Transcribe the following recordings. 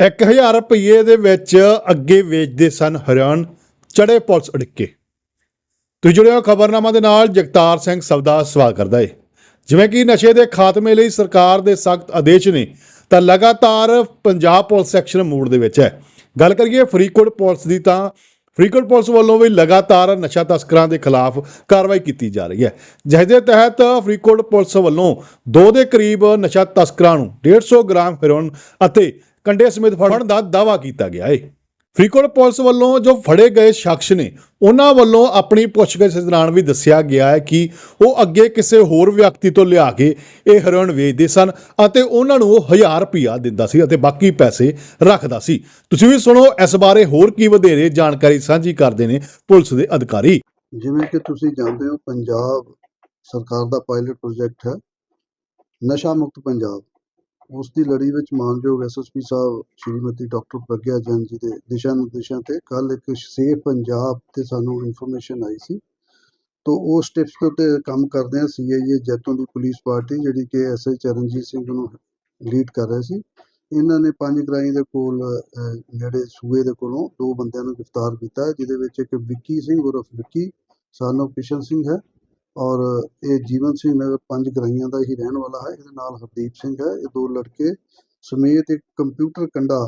1000 ਰੁਪਏ ਦੇ ਵਿੱਚ ਅੱਗੇ ਵੇਚਦੇ ਸਨ ਹਰਿਆਣ ਚੜੇ ਪੁਲਿਸ ਅੜਿੱਕੇ। ਤੁਸੀਂ ਜੁੜੇ ਹੋ ਖਬਰਨਾਮਾ ਦੇ ਨਾਲ ਜਗਤਾਰ ਸਿੰਘ ਸਵਦਾ ਸਵਾਗਤ ਕਰਦਾ ਏ। ਜਿਵੇਂ ਕਿ ਨਸ਼ੇ ਦੇ ਖਾਤਮੇ ਲਈ ਸਰਕਾਰ ਦੇ ਸਖਤ ਆਦੇਸ਼ ਨੇ, ਤਾਂ ਲਗਾਤਾਰ ਪੰਜਾਬ ਪੁਲਿਸ ਐਕਸ਼ਨ ਮੂਡ ਦੇ ਵਿੱਚ ਹੈ। ਗੱਲ ਕਰੀਏ ਫਰੀਦਕੋਟ ਪੁਲਿਸ ਦੀ, ਤਾਂ ਫਰੀਦਕੋਟ ਪੁਲਿਸ ਵੱਲੋਂ ਵੀ ਲਗਾਤਾਰ ਨਸ਼ਾ ਤਸਕਰਾਂ ਦੇ ਖਿਲਾਫ ਕਾਰਵਾਈ ਕੀਤੀ ਜਾ ਰਹੀ ਹੈ। ਜਿਸ ਦੇ ਤਹਿਤ ਫਰੀਦਕੋਟ ਪੁਲਿਸ ਵੱਲੋਂ ਦੋ ਦੇ ਕਰੀਬ ਨਸ਼ਾ ਤਸਕਰਾਂ ਨੂੰ 150 ਗ੍ਰਾਮ ਹੈਰੋਇਨ ਅਤੇ ਕੰਡੇ ਸਮੇਤ ਫੜਨ ਦਾ ਦਾਅਵਾ ਕੀਤਾ ਗਿਆ ਹੈ ਫਰੀਦਕੋਟ ਪੁਲਿਸ ਵੱਲੋਂ ਜੋ ਫੜੇ ਗਏ ਸ਼ਖਸ ਨੇ, ਉਹਨਾਂ ਵੱਲੋਂ ਆਪਣੀ ਪੁੱਛਗਿੱਛ ਦੌਰਾਨ ਵੀ ਦੱਸਿਆ ਗਿਆ ਹੈ ਕਿ ਉਹ ਅੱਗੇ ਕਿਸੇ ਹੋਰ ਵਿਅਕਤੀ ਤੋਂ ਲਿਆ ਕੇ ਇਹ ਹੈਰੋਇਨ ਵੇਚਦੇ ਸਨ ਅਤੇ ਉਹਨਾਂ ਨੂੰ ਉਹ 1000 ਰੁਪਇਆ ਦਿੰਦਾ ਸੀ ਅਤੇ ਬਾਕੀ ਪੈਸੇ ਰੱਖਦਾ ਸੀ। ਤੁਸੀਂ ਵੀ ਸੁਣੋ, ਇਸ ਬਾਰੇ ਹੋਰ ਕੀ ਵਧੇਰੇ ਜਾਣਕਾਰੀ ਸਾਂਝੀ ਕਰਦੇ ਨੇ ਪੁਲਿਸ ਦੇ ਅਧਿਕਾਰੀ। ਜਿਵੇਂ ਕਿ ਤੁਸੀਂ ਜਾਣਦੇ ਹੋ, ਪੰਜਾਬ ਸਰਕਾਰ ਦਾ ਪਾਇਲਟ ਪ੍ਰੋਜੈਕਟ ਹੈ, ਨਸ਼ਾ ਮੁਕਤ ਪੰਜਾਬ। ਉਸ ਦੀ ਲੜੀ ਵਿੱਚ ਮਾਨਯੋਗ ਐਸਐਸਪੀ ਸਾਹਿਬ ਸ਼੍ਰੀਮਤੀ ਡਾਕਟਰ ਪ੍ਰਗਿਆ ਜੈਨ ਜੀ ਦੇ ਦਿਸ਼ਾ ਨਿਰਦੇਸ਼ਾਂ ਤੇ ਕੱਲ ਇੱਕ ਸੇਫ ਪੰਜਾਬ ਤੇ ਸਾਨੂੰ ਇਨਫੋਰਮੇਸ਼ਨ ਆਈ ਸੀ। ਤੋਂ ਉਸ ਸਟੈਪਸ ਤੇ ਉੱਤੇ ਕੰਮ ਕਰਦੇ ਆ ਸੀਆਈਏ ਜੈਤੋਂ ਦੀ ਪੁਲਿਸ ਪਾਰਟੀ ਜਿਹੜੀ ਕਿ ਐਸਆਈ ਚਰਨਜੀਤ ਸਿੰਘ ਨੂੰ ਲੀਡ ਕਰ ਰਹੇ ਸੀ। ਇਹਨਾਂ ਨੇ ਪੰਜ ਗ੍ਰਾਈ ਦੇ ਕੋਲ ਜਿਹੜੇ ਸੂਏ ਦੇ ਕੋਲੋਂ ਦੋ ਬੰਦਿਆਂ ਨੂੰ ਗ੍ਰਿਫਤਾਰ ਕੀਤਾ, ਜਿਹਦੇ ਵਿੱਚ ਇੱਕ ਵਿੱਕੀ ਸਿੰਘ ਉਰਫ ਵਿੱਕੀ, ਸਾਨੋ ਕਿਸ਼ਨ ਸਿੰਘ ਹੈ। ਔਰ ਇਹ ਜੀਵਨ ਸਿੰਘ ਨਗਰ ਪੰਜ ਗਰਾਈਆਂ ਦਾ ਹੀ ਰਹਿਣ ਵਾਲਾ ਹੈ, ਇਹਦੇ ਨਾਲ ਹਰਦੀਪ ਸਿੰਘ ਹੈ, ਇਹ ਦੋ ਲੜਕੇ ਸਮੇਤ ਇੱਕ ਕੰਪਿਊਟਰ ਕੰਡਾ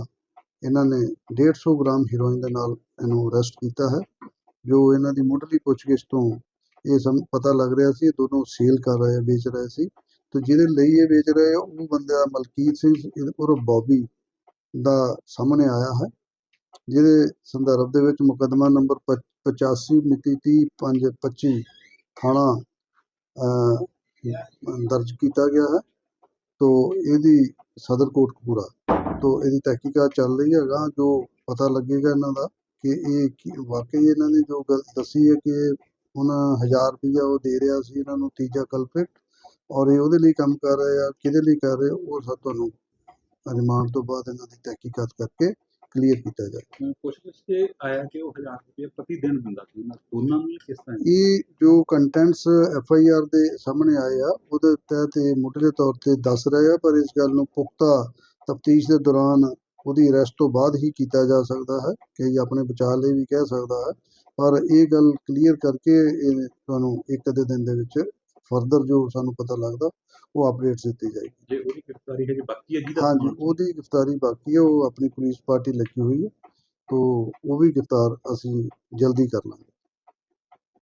ਇਹਨਾਂ ਨੇ 150 ਗ੍ਰਾਮ ਹੀਰੋਇਨ ਦੇ ਨਾਲ ਇਹਨੂੰ ਅਰੈਸਟ ਕੀਤਾ ਹੈ, ਜੋ ਇਹਨਾਂ ਦੀ ਮੁੱਢਲੀ ਪੁੱਛਗਿੱਛ ਤੋਂ ਇਹ ਸਮ, ਪਤਾ ਲੱਗ ਰਿਹਾ ਸੀ, ਇਹ ਦੋਨੋਂ ਸੇਲ ਕਰ ਰਹੇ, ਵੇਚ ਰਹੇ ਸੀ, ਤੇ ਜਿਹਦੇ ਲਈ ਇਹ ਵੇਚ ਰਹੇ ਉਹ ਬੰਦਾ ਮਲਕੀਤ ਸਿੰਘ ਉਰਫ ਬੌਬੀ ਦਾ ਸਾਹਮਣੇ ਆਇਆ ਹੈ, ਜਿਹਦੇ ਸੰਦਰਭ ਦੇ ਵਿੱਚ ਮੁਕੱਦਮਾ ਨੰਬਰ 85 ਮਿਤੀ 30 5 25 ਥਾਣਾ ਦਰਜ ਕੀਤਾ ਗਿਆ ਹੈ। ਤੋ ਇਹਦੀ ਸਦਰ ਕੋਟਕਪੂਰਾ ਤੋ ਇਹਦੀ ਤਹਿਕੀਕਾਤ ਚੱਲ ਰਹੀ ਹੈਗਾ ਜੋ ਪਤਾ ਲੱਗੇਗਾ ਇਹਨਾਂ ਦਾ ਕਿ ਇਹ ਕੀ- ਵਾਕਈ ਇਹਨਾਂ ਨੇ ਜੋ ਗੱਲ ਦੱਸੀ ਹੈ ਕਿ ਇਹ ਉਹਨਾਂ 1000 ਰੁਪਈਆ ਉਹ ਦੇ ਰਿਹਾ ਸੀ ਇਹਨਾਂ ਨੂੰ ਤੀਜਾ ਕਲਪਿਟ ਔਰ ਇਹ ਉਹਦੇ ਲਈ ਕੰਮ ਕਰ ਰਿਹਾ ਕਿਹਦੇ ਲਈ ਕਰ ਰਹੇ ਉਹ ਸਭ ਤੁਹਾਨੂੰ ਰਿਮਾਂਡ ਤੋਂ ਬਾਅਦ ਇਹਨਾਂ ਦੀ ਤਹਿਕੀਕਾਤ ਕਰਕੇ ਕਲੀਅਰ ਕੀਤਾ ਜਾਏ। ਪੁੱਛਗਿੱਛ ਤੇ ਆਇਆ ਕਿ ਉਹ 1000 ਰੁਪਏ ਪ੍ਰਤੀ ਦਿਨ ਦਿੰਦਾ ਸੀ। ਇਹਨਾਂ ਦੋਨਾਂ ਨੂੰ ਜਾਂ ਕਿਸ ਤਰ੍ਹਾਂ ਇਹ ਜੋ ਕੰਟੈਂਟਸ ਐਫ ਆਈ ਆਰ ਦੇ ਸਾਹਮਣੇ ਆਏ ਆ ਉਹਦੇ ਤਹਿਤ ਇਹ ਮੁੱਢਲੇ ਤੌਰ ਤੇ ਦੱਸ ਰਹੇ ਆ ਪਰ ਇਸ ਗੱਲ ਨੂੰ ਪੁਖਤਾ ਤਫਤੀਸ਼ ਦੇ ਦੌਰਾਨ ਉਹਦੀ ਅਰੈਸਟ ਤੋਂ ਬਾਅਦ ਹੀ ਕੀਤਾ ਜਾ ਸਕਦਾ ਹੈ ਕਿ ਆਪਣੇ ਬਚਾਅ ਲਈ ਵੀ ਕਹਿ ਸਕਦਾ ਹੈ। ਪਰ ਇਹ ਗੱਲ ਕਲੀਅਰ ਕਰਕੇ ਤੁਹਾਨੂੰ ਇੱਕ ਅੱਧੇ ਦਿਨ ਦੇ ਵਿੱਚ ਫਰਦਰ ਜੋ ਸਾਨੂੰ ਪਤਾ ਲੱਗਦਾ ਉਹ ਅਪਡੇਟਸ ਦਿੱਤੀ ਜਾਏਗੀ। ਜੇ ਉਹਦੀ ਗ੍ਰਿਫਤਾਰੀ ਹੈ ਜੇ ਬਾਕੀ ਹੈ ਜਿਹਦਾ ਹਾਂਜੀ ਉਹਦੀ ਗ੍ਰਿਫਤਾਰੀ ਬਾਕੀ ਹੈ ਉਹ ਆਪਣੀ ਪੁਲਿਸ ਪਾਰਟੀ ਲੱਗੀ ਹੋਈ ਹੈ ਤੋ ਉਹ ਵੀ ਗ੍ਰਿਫਤਾਰ ਅਸੀਂ ਜਲਦੀ ਕਰ ਲਾਂਗੇ।